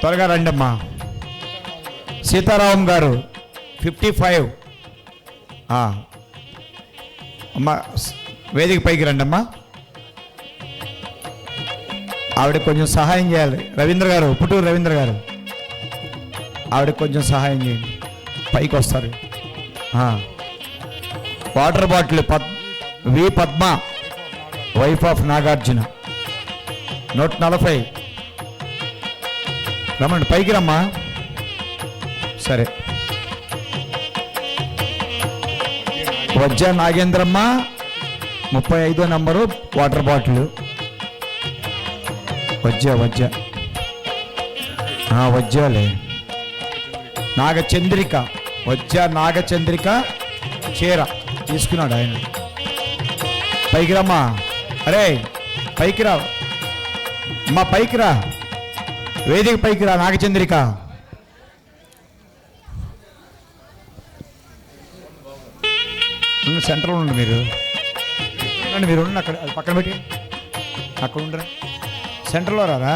త్వరగా రండి అమ్మా సీతారాం గారు ఫిఫ్టీ ఫైవ్ అమ్మా వేదిక పైకి రండమ్మా. ఆవిడ కొంచెం సహాయం చేయాలి. రవీంద్ర గారు పుట్టూరు రవీంద్ర గారు. ఆవిడ కొంచెం సహాయం చేయండి. పైకి వస్తారు. వాటర్ బాటిల్ పద్ V Padma wife of Nagarjuna. నూట నలభై. రమ్మండి పైకి రమ్మా. సరే. వజ్జ నాగేంద్రమ్మ ముప్పై ఐదో number water bottle. Vajja Vajja. ఆ, వజ్జాలే. నాగచంద్రిక వజ్జ నాగచంద్రిక చీర తీసుకున్నాడు ఆయన. పైకి రమ్మా. అరే పైకి రా. అమ్మా పైకి రా. వేదిక పైకి రా నాగచంద్రిక. సెంటర్లో ఉండండి మీరు. ఉండండి మీరు ఉండండి అక్కడ అది పక్కన పెట్టి. అక్కడ ఉండరా సెంటర్లో రారా?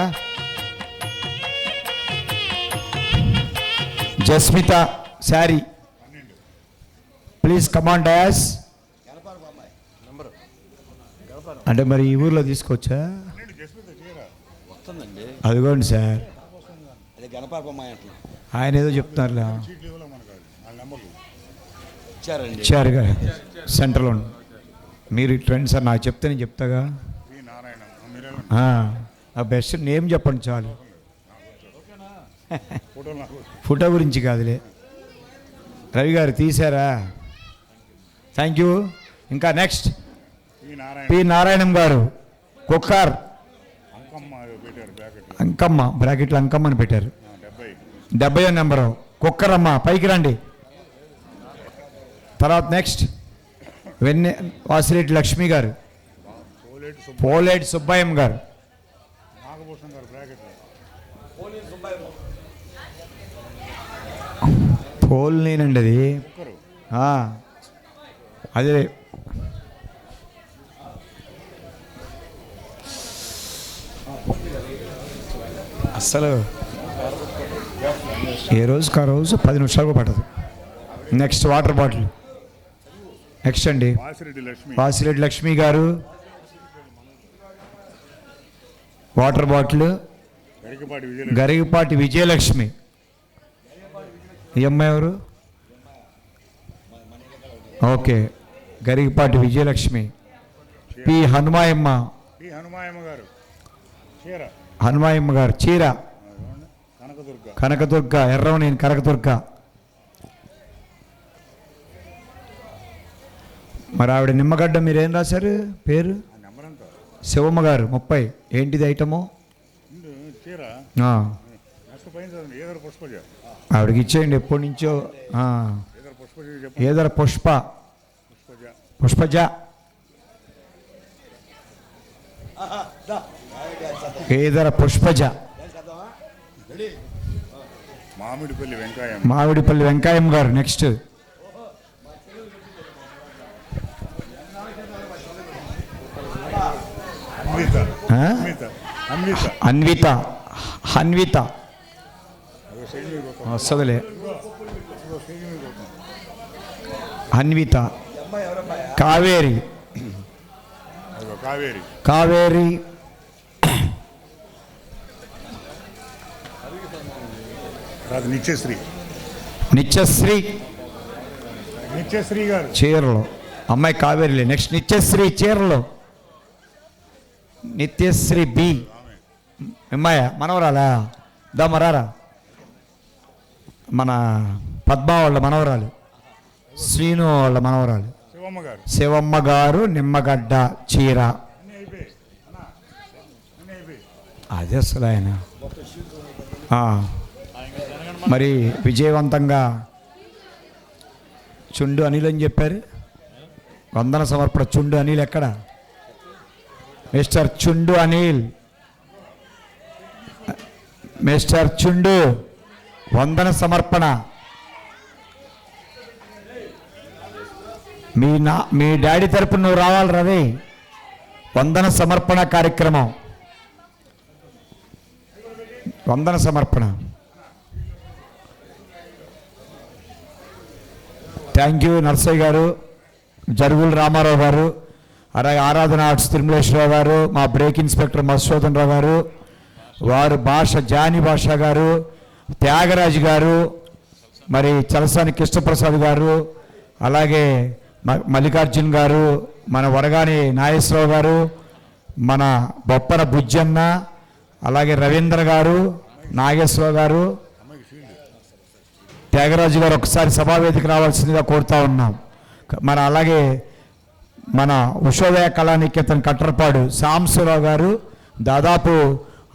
Jasmitha sorry. Please command dash అంటే మరి ఈ ఊర్లో తీసుకోవచ్చా వస్తుందండి. అదిగోండి సార్. ఆయన ఏదో చెప్తున్నారులే. ఇచ్చారండి. ఇచ్చారుగా సెంటర్లో. మీరు ఇటు రండి సార్ నాకు చెప్తే నేను చెప్తాగా? ఆ, ఆ బెస్ట్ నేమ్ చెప్పండి చాలు. ఫోటో గురించి కాదులే. రవి గారు తీసారా? థ్యాంక్ యూ ఇంకా next P Narayanam garu. Cooker. Ankamma బ్రాకెట్లో అంకమ్మ అని పెట్టారు. డెబ్బై. నెంబరు. కుక్కర్ అమ్మ పైకి రండి. తర్వాత నెక్స్ట్ వెన్నె వాసిరెడ్డి లక్ష్మి గారు. పోలేటి సుబ్బయ్యం గారు. పోల్ నేనండి అది. అదే. అస్సలు ఏ రోజుకి ఆ రోజు పది నిమిషాలకు పట్టదు నెక్స్ట్ వాటర్ బాటిల్ నెక్స్ట్ అండి. వాసిరెడ్డి లక్ష్మి. గారు. Water bottle Garigipati Vijayalakshmi. ఈ అమ్మాయి ఎవరు? ఓకే. గరిగిపాటి విజయలక్ష్మి. పి హనుమాయమ్మ. హనుమాయమ్మ గారు. హనుమాయమ్మ గారు చీర. కనకదుర్గ కనకదుర్గ ఎర్రవనేని కనకదుర్గ. మరి ఆవిడ నిమ్మగడ్డ మీరేం రాశారు? పేరు? శివమ్మ గారు ముప్పై. ఏంటిది ఐటము? చీర ఆవిడకి ఇచ్చేయండి ఎప్పటి నుంచో. పుష్పజ ఏదర పుష్ప? పుష్పజ. పుష్పజ ఏదర పుష్పజ మామిడిపల్లి వెంకాయం మామిడిపల్లి వెంకాయమ్మ గారు నెక్స్ట్ అన్విత ఆ? అన్విత అన్విత అన్విత హన్విత అదో సైడ్ మీద పోతాం. వస్తుందిలే అదో సైడ్ మీద పోతాం. అన్విత కావేరి అదో కావేరి కావేరి అది నిత్యశ్రీ. నిత్యశ్రీ. నిత్యశ్రీ గారు. చీరలో. అమ్మాయి కావేరిలే. నెక్స్ట్ నిత్యశ్రీ చీరలో. నిత్యశ్రీ బి. అమ్మాయ మనవరాలా? దా మరారా మన పద్మ వాళ్ళ మనవరాలు. శ్రీను వాళ్ళ మనవరాలు. శివమ్మ గారు. నిమ్మగడ్డ చీర. అదే అసలు ఆయన. మరి విజయవంతంగా చుండు అనిల్ అని చెప్పారు. వందన సమర్పణ చుండు అనిల్ ఎక్కడ? మిస్టర్ చుండు అనిల్. మిస్టర్ చుండు వందన సమర్పణ. మీ నా మీ డాడీ తరపు నువ్వు రావాలి రవి. వందన సమర్పణ కార్యక్రమం. వందన సమర్పణ. థ్యాంక్ యూ నర్సయ్య గారు జరుగుల రామారావు గారు అలాగే ఆరాధన ఆర్ట్స్ తిరుమలేశ్వరరావు గారు మా బ్రేక్ ఇన్స్పెక్టర్ మధుసూదన్ రావు గారు వారు భాష జాని భాష గారు త్యాగరాజు గారు మరి చలసాని కృష్ణప్రసాద్ గారు అలాగే మల్లికార్జున్ గారు మన వరగాని నాగేశ్వరరావు గారు మన బొప్పన బుజ్జన్న అలాగే రవీంద్ర గారు నాగేశ్వరరావు గారు త్యాగరాజు గారు ఒకసారి సభావేదిక రావాల్సిందిగా కోరుతా ఉన్నాం. మన అలాగే మన ఉషోదయ కళానికేతన్ కట్టరపాడు సాంసరావు గారు దాదాపు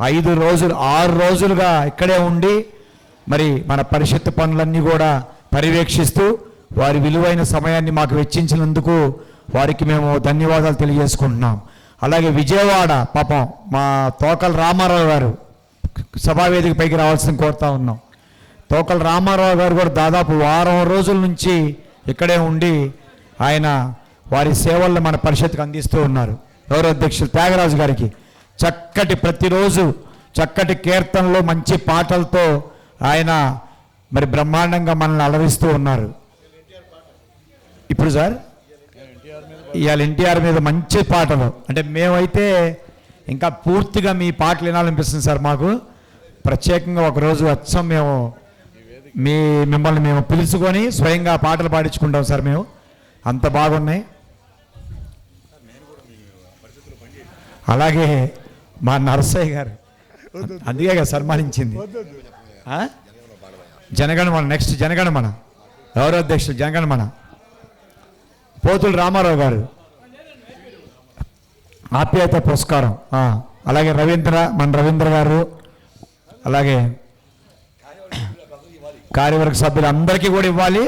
ఐదు రోజులు ఆరు రోజులుగా ఇక్కడే ఉండి మరి మన పరిషత్ పనులన్నీ కూడా పర్యవేక్షిస్తూ వారి విలువైన సమయాన్ని మాకు వెచ్చించినందుకు వారికి మేము ధన్యవాదాలు తెలియజేసుకుంటున్నాం. అలాగే విజయవాడ పాపం మా తోకల రామారావు గారు సభావేదిక పైకి రావాల్సిన కోరుతా ఉన్నాం. తోకల రామారావు గారు కూడా దాదాపు వారం రోజుల నుంచి ఇక్కడే ఉండి ఆయన వారి సేవలను మన పరిషత్కి అందిస్తూ ఉన్నారు. గౌరవ అధ్యక్షులు త్యాగరాజు గారికి చక్కటి ప్రతిరోజు చక్కటి కీర్తనలు మంచి పాటలతో ఆయన మరి బ్రహ్మాండంగా మనల్ని అలరిస్తూ ఉన్నారు. ఇప్పుడు సార్? ఇవాళ ఎన్టీఆర్ మీద మంచి పాటలు. అంటే మేమైతే ఇంకా పూర్తిగా మీ పాటలు వినాలనిపిస్తుంది సార్ మాకు. ప్రత్యేకంగా ఒకరోజు వచ్చాం మేము మీ మిమ్మల్ని మేము పిలుచుకొని స్వయంగా పాటలు పాడించుకుంటాం సార్ మేము. అంత బాగున్నాయి. అలాగే మా నరసయ్య గారు అందుకే కదా సన్మానించింది. ఆ? జనగణమన నెక్స్ట్ జనగణమన. గౌరవాధ్యక్షుడు జనగణమన. పోతులు రామారావు గారు. ఆప్యాయత పురస్కారం. అలాగే రవీంద్ర మన రవీంద్ర గారు. అలాగే కార్యవర్గ సభ్యులందరికీ కూడా ఇవ్వాలి.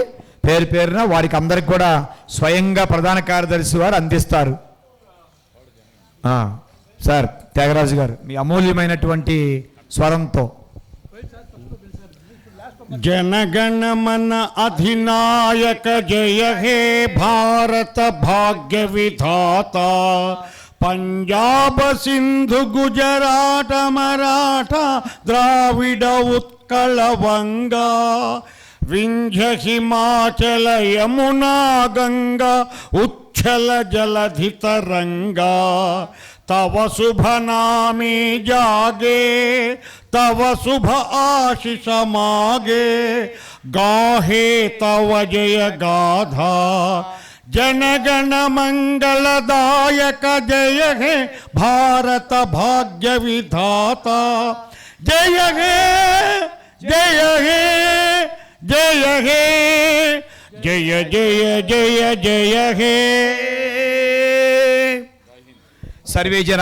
పేరు పేరున వారికి అందరికి కూడా స్వయంగా ప్రధాన కార్యదర్శి వారు అందిస్తారు. సార్ త్యాగరాజు గారు మీ అమూల్యమైనటువంటి స్వరంతో. జనగణమన అధినాయక జయ హే భారత భాగ్య విధాత. పంజాబ సింధు గుజరాట మరాఠ ద్రావిడ ఉత్ वंगा विंध्य हिमाचल, यमुना गंगा, उच्छल जलधि तरंगा तव शुभ नामे जागे, तव शुभ आशीष मागे। गाहे तव जय गाधा जनगण मंगलदायक जय हे भारत भाग्य विधाता। जय हे జయ హే జయ హే జయ జయ జయ జయ హే సర్వే